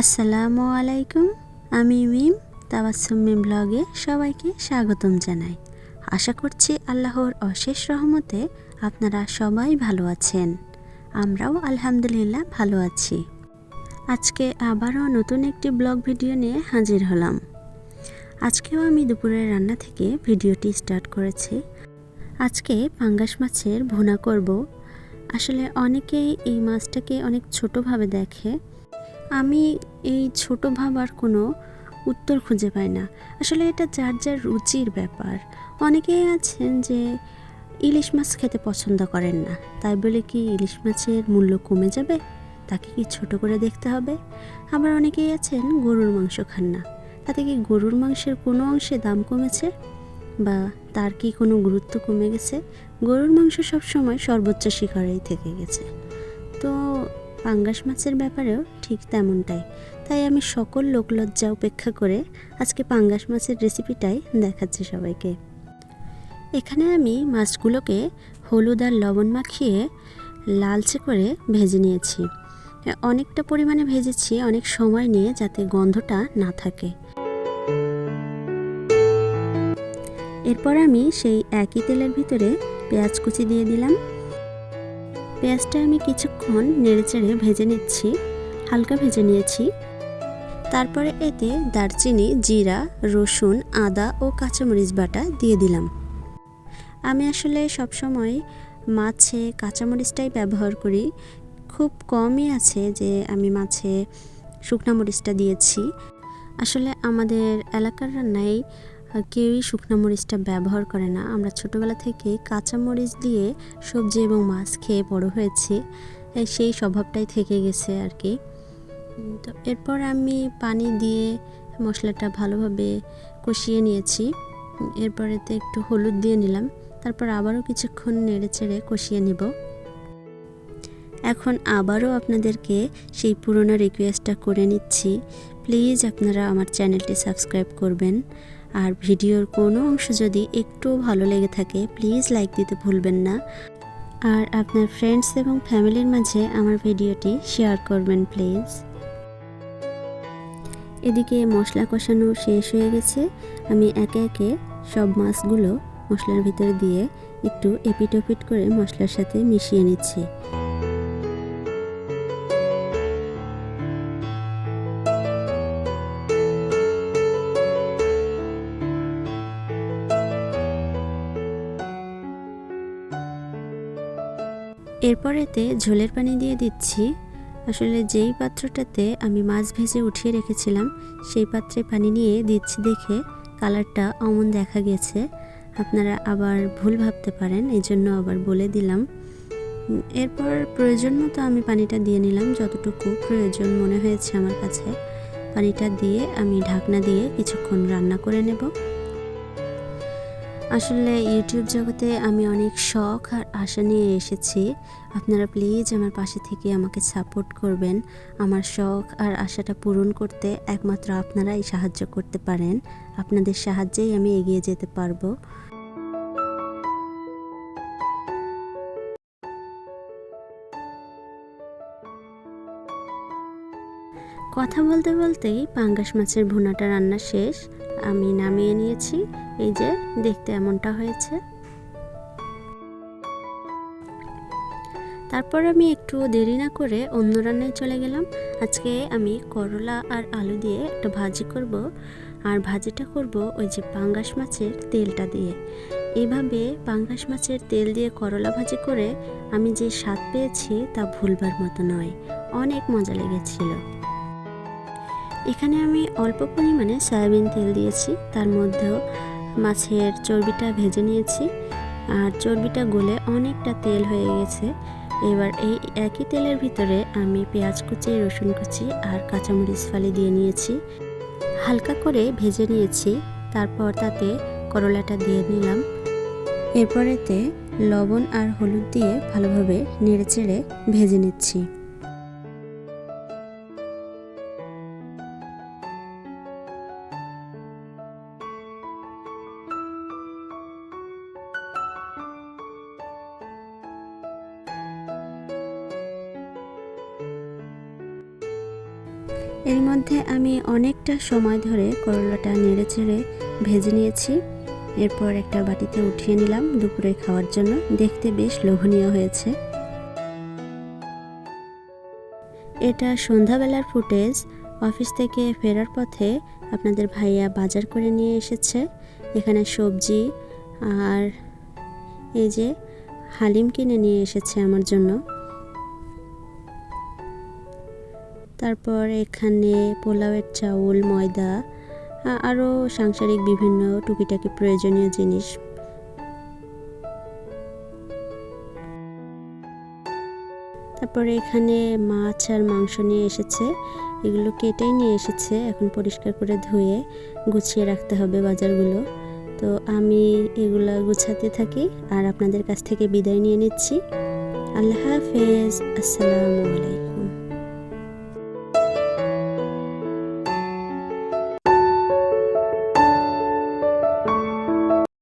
আসসালামু আলাইকুম, আমি মিম তাবাসুম্মি ব্লগে সবাইকে স্বাগতম জানাই। আশা করছি আল্লাহর অশেষ রহমতে আপনারা সবাই ভালো আছেন। আমরাও আলহামদুলিল্লাহ ভালো আছি। আজকে আবারও নতুন একটি ব্লগ ভিডিও নিয়ে হাজির হলাম। আজকেও আমি দুপুরের রান্না থেকে ভিডিওটি স্টার্ট করেছি। আজকে পাঙ্গাস মাছের ভুনা করব। আসলে অনেকেই এই মাছটাকে অনেক ছোটোভাবে দেখে আমি এই ছোট ভাবার কোনো উত্তর খুঁজে পাই না। আসলে এটা যার যার রুচির ব্যাপার। অনেকেই আছেন যে ইলিশ মাছ খেতে পছন্দ করেন না। তাই বলে কি ইলিশ মাছের মূল্য কমে যাবে? তাকে কি ছোট করে দেখতে হবে? আবার অনেকেই আছেন গরুর মাংস খান না। তাতে কি গরুর মাংসের কোনো অংশে দাম কমেছে? বা তার কি কোনো গুরুত্ব কমে গেছে? গরুর মাংস সবসময় সর্বোচ্চ শিকারেই থেকে গেছে। তো পাঙ্গাস মাছের ব্যাপারেও ঠিক তেমনটাই। তাই আমি সকল লোকলজ্জা উপেক্ষা করে আজকে পাঙ্গাস মাছের রেসিপিটাই দেখাচ্ছি সবাইকে। এখানে আমি মাছগুলোকে হলুদ আর লবণ মাখিয়ে লালচে করে ভেজে নিয়েছি। অনেকটা পরিমাণে ভেজেছি, অনেক সময় নিয়ে যাতে গন্ধটা না থাকে। এরপর আমি সেই একই তেলের ভিতরে পেঁয়াজ কুচি দিয়ে দিলাম। পেঁয়াজটা আমি কিছুক্ষণ নেড়েচেড়ে ভেজে নিচ্ছি, হালকা ভেজে নিয়েছি। তারপরে এতে দারচিনি, জিরা, রসুন, আদা ও কাঁচামরিচ বাটা দিয়ে দিলাম। আমি আসলে সবসময় মাছে কাঁচামরিচটাই ব্যবহার করি। খুব কমই আছে যে আমি মাছে শুকনা মরিচটা দিয়েছি। আসলে আমাদের এলাকার রান্নায় কেউই শুকনো মরিচটা ব্যবহার করে না। আমরা ছোটোবেলা থেকে কাঁচা মরিচ দিয়ে সবজি এবং মাছ খেয়ে বড় হয়েছি সেই স্বভাবটাই থেকে গেছে আর কি। তো এরপর আমি পানি দিয়ে মশলাটা ভালোভাবে কষিয়ে নিয়েছি। এরপরেতে একটু হলুদ দিয়ে নিলাম, তারপর আবারও কিছুক্ষণ নেড়ে চেড়ে কষিয়ে নেব। এখন আবারও আপনাদেরকে সেই পুরনো রিকোয়েস্টটা করে নিচ্ছি। প্লিজ আপনারা আমার চ্যানেলটি সাবস্ক্রাইব করবেন। আর ভিডিওর কোনো অংশ যদি একটু ভালো লেগে থাকে প্লিজ লাইক দিতে ভুলবেন না। আর আপনার ফ্রেন্ডস এবং ফ্যামিলির মাঝে আমার ভিডিওটি শেয়ার করবেন প্লিজ এদিকে মশলা কষানো শেষ হয়ে গেছে। আমি একে একে সব মাছগুলো মশলার ভিতরে দিয়ে একটু এপিট ওপিট করে মশলার সাথে মিশিয়ে নিচ্ছি। এরপর এতে ঝোলের পানি দিয়ে দিচ্ছি। আসলে যেই পাত্রটাতে আমি মাছ ভেজে উঠিয়ে রেখেছিলাম, সেই পাত্রে পানি নিয়ে দিচ্ছি দেখে কালারটা অমন দেখা গেছে। আপনারা আবার ভুল ভাবতে পারেন এই জন্য আবার বলে দিলাম। এরপর প্রয়োজন মতো আমি পানিটা দিয়ে নিলাম, যতটুকু প্রয়োজন মনে হয়েছে আমার কাছে। পানিটা দিয়ে আমি ঢাকনা দিয়ে কিছুক্ষণ রান্না করে নেব। আসলে ইউটিউব জগতে আমি অনেক শখ আর আশা নিয়ে এসেছি। আপনারা প্লিজ আমার পাশে থেকে আমাকে সাপোর্ট করবেন। আমার শখ আর আশাটা পূরণ করতে একমাত্র আপনারাই সাহায্য করতে পারেন। আপনাদের সাহায্যেই আমি এগিয়ে যেতে পারব। কথা বলতে বলতেই পাঙ্গাস মাছের ভুনাটা রান্না শেষ। আমি নামিয়ে নিয়েছি। এই যে, দেখতে এমনটা হয়েছে। তারপর আমি একটু দেরি না করে অন্য রান্নায় চলে গেলাম। আজকে আমি করলা আর আলু দিয়ে একটা ভাজি করব। আর ভাজিটা করব ওই যে পাঙ্গাস মাছের তেলটা দিয়ে। এইভাবে পাঙ্গাস মাছের তেল দিয়ে করলা ভাজি করে আমি যে স্বাদ পেয়েছি তা ভুলবার মতো নয়। অনেক মজা লেগেছিল। এখানে আমি অল্প পরিমাণে সয়াবিন তেল দিয়েছি। তার মধ্যেও মাছের চর্বিটা ভেজে নিয়েছি। আর চর্বিটা গলে অনেকটা তেল হয়ে গেছে। এবার এই একই তেলের ভিতরে আমি পেঁয়াজ কুচি, রসুন কুচি আর কাঁচামরিচ ফালি দিয়ে নিয়েছি। হালকা করে ভেজে নিয়েছি। তারপর তাতে করলাটা দিয়ে নিলাম। এরপরেতে লবণ আর হলুদ দিয়ে ভালোভাবে নেড়েচেড়ে ভেজে নিচ্ছি। এর মধ্যে আমি অনেকটা সময় ধরে করলাটা নেড়ে চেড়ে ভেজে নিয়েছি। এরপর একটা বাটিতে উঠিয়ে নিলাম দুপুরে খাওয়ার জন্য। দেখতে বেশ লোভনীয় হয়েছে। এটা সন্ধ্যাবেলার ফুটেজ। অফিস থেকে ফেরার পথে আপনাদের ভাইয়া বাজার করে নিয়ে এসেছে। এখানে সবজি আর এই যে হালিম কিনে নিয়ে এসেছে আমার জন্য। তারপর এখানে পোলাওয়ের চাউল, ময়দা আরও সাংসারিক বিভিন্ন টুকিটাকি প্রয়োজনীয় জিনিস। তারপরে এখানে মাছ আর মাংস নিয়ে এসেছে। এগুলো কেটেই নিয়ে এসেছে, এখন পরিষ্কার করে ধুয়ে গুছিয়ে রাখতে হবে বাজারগুলো। তো আমি এগুলো গুছাতে থাকি আর আপনাদের কাছ থেকে বিদায় নিয়ে নিচ্ছি। আল্লাহ হাফেজ, আসসালামু আলাইকুম।